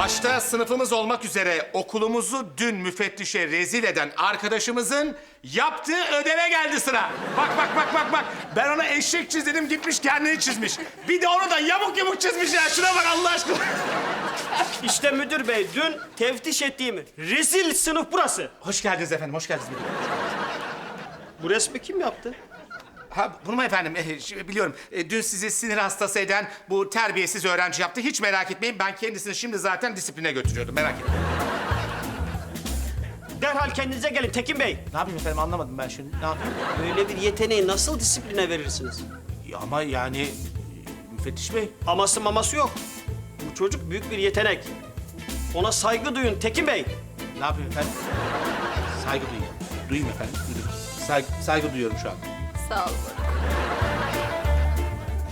Başta sınıfımız olmak üzere okulumuzu dün müfettişe rezil eden arkadaşımızın yaptığı ödeve geldi sıra. Bak bak bak bak bak. Ben ona eşek çizelim gitmiş kendini çizmiş. Bir de onu da yamuk yamuk çizmiş ya. Şuna bak Allah aşkına. İşte müdür bey dün teftiş ettiğim rezil sınıf burası. Hoş geldiniz efendim, hoş geldiniz. Bu resmi kim yaptı? Ha bunu mu efendim? Şimdi biliyorum. Eh, dün sizi sinir hastası eden bu terbiyesiz öğrenci yaptı. Hiç merak etmeyin. Ben kendisini şimdi zaten disipline götürüyordum. Merak etmeyin. Derhal kendinize gelin Tekin Bey. Ne yapayım efendim anlamadım ben şimdi. Ne yapayım? Böyle bir yeteneği nasıl disipline verirsiniz? Ya ama yani e, müfettiş bey. Aması maması yok. Bu çocuk büyük bir yetenek. Ona saygı duyun Tekin Bey. Ne yapayım efendim? Saygı duyuyorum. Duyayım efendim. Duyuyorum. Saygı, saygı duyuyorum şu an. Sağ ol.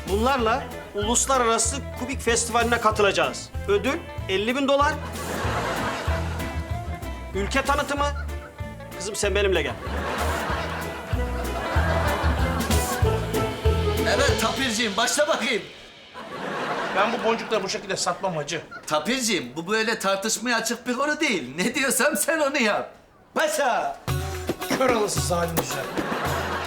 Bunlarla uluslararası Kubik Festivali'ne katılacağız. Ödül 50 bin dolar. Ülke tanıtımı. Kızım sen benimle gel. Evet Tapirciğim başla bakayım. Ben bu boncukları bu şekilde satmam hacı. Tapirciğim bu böyle tartışmaya açık bir konu değil. Ne diyorsam sen onu yap. Başa. Kör olası zalim güzel.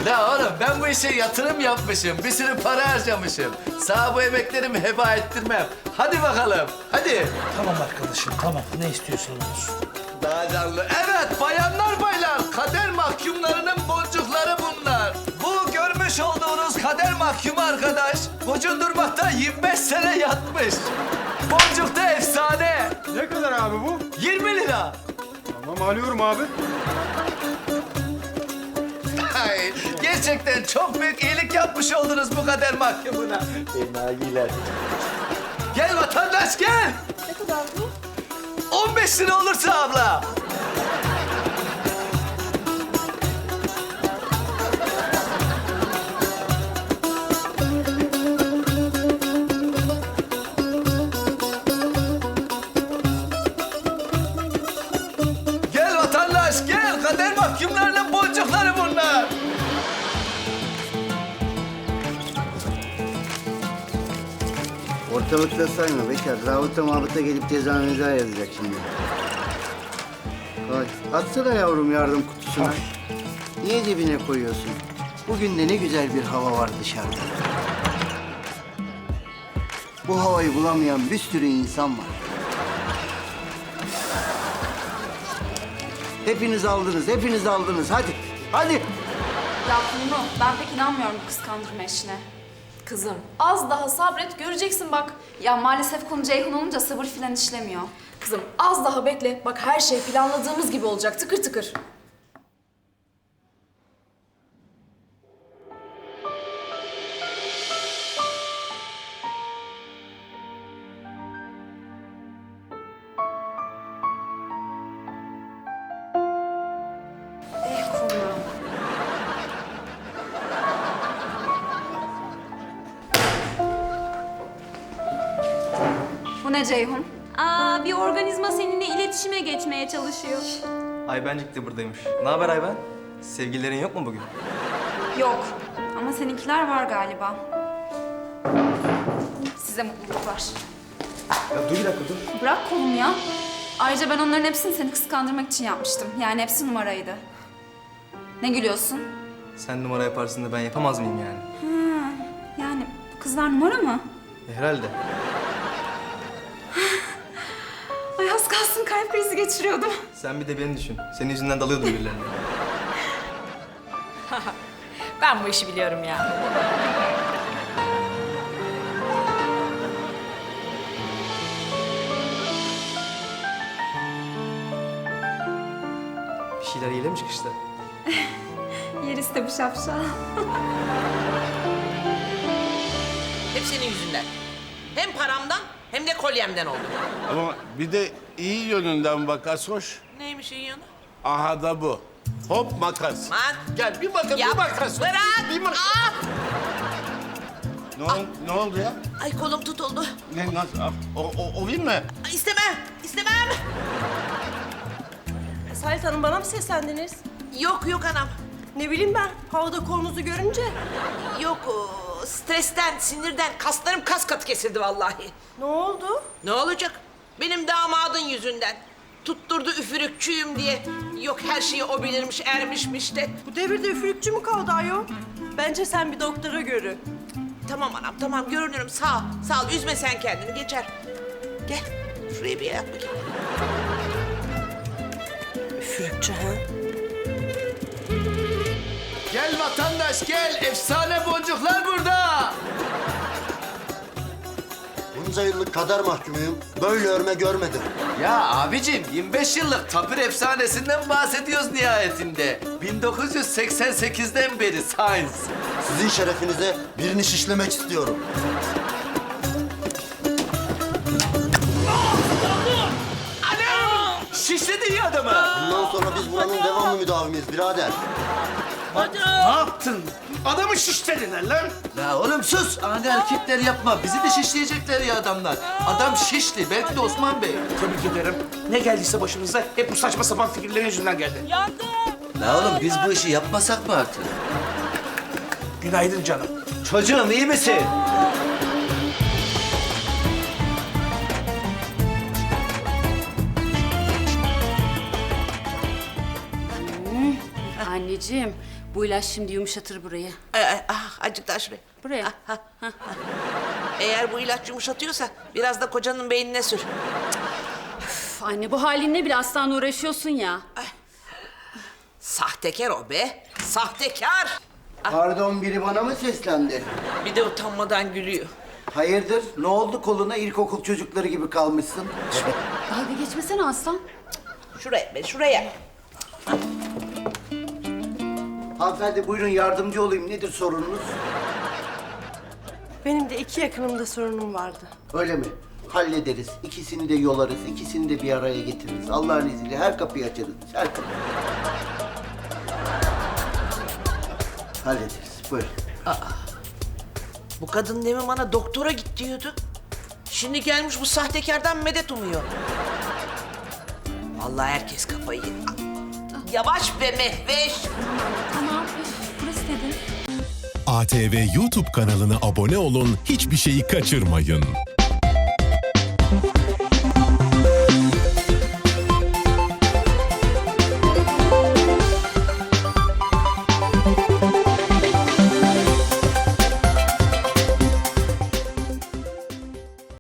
La oğlum ben bu işe yatırım yapmışım. Bir sürü para harcamışım. Sağ bu emeklerimi heba ettirmem. Hadi bakalım. Hadi. Tamam arkadaşım tamam ne istiyorsan olsun. Daha canlı. Evet bayanlar baylar. Kader mahkumlarının boncukları bunlar. Bu görmüş olduğunuz kader mahkumu arkadaş gocundurmakta 25 sene yatmış. Boncuk da efsane. Ne kadar abi bu? 20 lira. Tamam alıyorum abi. Ay, gerçekten çok büyük iyilik yapmış oldunuz bu kader mahkumuna. Enayiler. Gel vatandaş gel. Ne kadar bu? 15 lira olursa abla. Ortalıkta sayma Bekar. Zabıta mabıta gelip cezanıza yazacak şimdi. Koy. Atsana yavrum yardım kutusuna. Niye cebine koyuyorsun? Bugün de ne güzel bir hava var dışarıda. Bu havayı bulamayan bir sürü insan var. Hepiniz aldınız, hepiniz aldınız. Hadi, hadi. Ya Funda ben pek inanmıyorum bu kıskandırma işine. Kızım az daha sabret göreceksin bak. Ya maalesef konu Ceyhun olunca sabır filan işlemiyor. Kızım az daha bekle. Bak her şey planladığımız gibi olacak tıkır tıkır. Bu ne Ceyhun? Aa, bir organizma seninle iletişime geçmeye çalışıyor. Aybencik de buradaymış. Ne haber Ayben? Sevgililerin yok mu bugün? Yok ama seninkiler var galiba. Size mutluluklar. Ya dur bir dakika dur. Bırak kolumu ya. Ayrıca ben onların hepsini seni kıskandırmak için yapmıştım. Yani hepsi numaraydı. Ne gülüyorsun? Sen numara yaparsın da ben yapamaz mıyım yani? Ha, yani bu kızlar numara mı? E, herhalde. Kalsın kalp krizi geçiriyordum. Sen bir de beni düşün. Senin yüzünden dalıyordum birilerine. Ben bu işi biliyorum ya. Bir şeyler yiyelim çıkışta. Yeriz de bu şapşal. Hep senin yüzünden. Hem paramdan hem de kolyemden oldu. Ama bir de iyi yönünden bak Asoş. Neymiş iyi yanı? Aha da bu. Hop makas. Lan Gel bir ya bir makas. bırak. Aa! Ne, ol- ne oldu ya? Ay kolum tutuldu. Ne nasıl? Ah, O, o, o değil mi? Ay, istemem, istemem. Salit Hanım bana mı seslendiniz? Yok yok anam. Ne bileyim ben havada kolunuzu görünce. Yok o, stresten, sinirden kaslarım kas katı kesildi vallahi. Ne oldu? Ne olacak? Benim damadın yüzünden. Tutturdu üfürükçüyüm diye. Yok her şeyi o bilirmiş, ermişmiş de. Bu devirde üfürükçü mü kaldı ayol? Bence sen bir doktora görün. Tamam anam, tamam görünürüm. Sağ ol, sağ ol. Üzme sen kendini, geçer. Gel, şuraya bir yap bakayım. Üfürükçü ha? Vatandaş gel. Efsane boncuklar burada. Bunca yıllık kader mahkumuyum. Böyle örme görmedim. Ya abicim 25 yıllık tapir efsanesinden bahsediyoruz nihayetinde. 1988'den beri Science. Sizin şerefinize birini şişlemek istiyorum. Adamı. Bundan sonra biz buranın devamlı müdavimiyiz birader. Ne yaptın? Adamı şişlediler lan. La oğlum sus. Ani hareketler yapma. Bizi de şişleyecekler ya adamlar. Adam şişli. Belki de Osman Bey. Tebrik ederim. Ne geldiyse başımıza hep bu saçma sapan fikirlerin yüzünden geldi. La oğlum biz bu işi yapmasak mı artık? Günaydın canım. Çocuğum iyi misin? Anneciğim bu ilaç şimdi yumuşatır burayı. Ee, ah, azıcık daha şuraya. Buraya. Ah, ah, ah, ah. Eğer bu ilaç yumuşatıyorsa biraz da kocanın beynine sür. Üf, anne bu halinle bile aslan uğraşıyorsun ya. Sahtekar o be. Sahtekar. Pardon biri bana mı seslendi? Bir de utanmadan gülüyor. Hayırdır? Ne oldu koluna ilkokul çocukları gibi kalmışsın? Dalga geçmesene aslan. Şuraya be, şuraya. Hanımefendi buyurun yardımcı olayım. Nedir sorununuz? Benim de iki yakınımda sorunum vardı. Öyle mi? Hallederiz. İkisini de yolarız. ikisini de bir araya getiririz. Allah'ın izniyle her kapıyı açarız. Her kapıyı. Hallederiz. Buyurun. Bu kadın demin bana doktora git diyordu. Şimdi gelmiş bu sahtekardan medet umuyor. Vallahi herkes kafayı yedi. Yavaş be Mehveş. Tamam burası dedin. ATV YouTube kanalına abone olun, hiçbir şeyi kaçırmayın.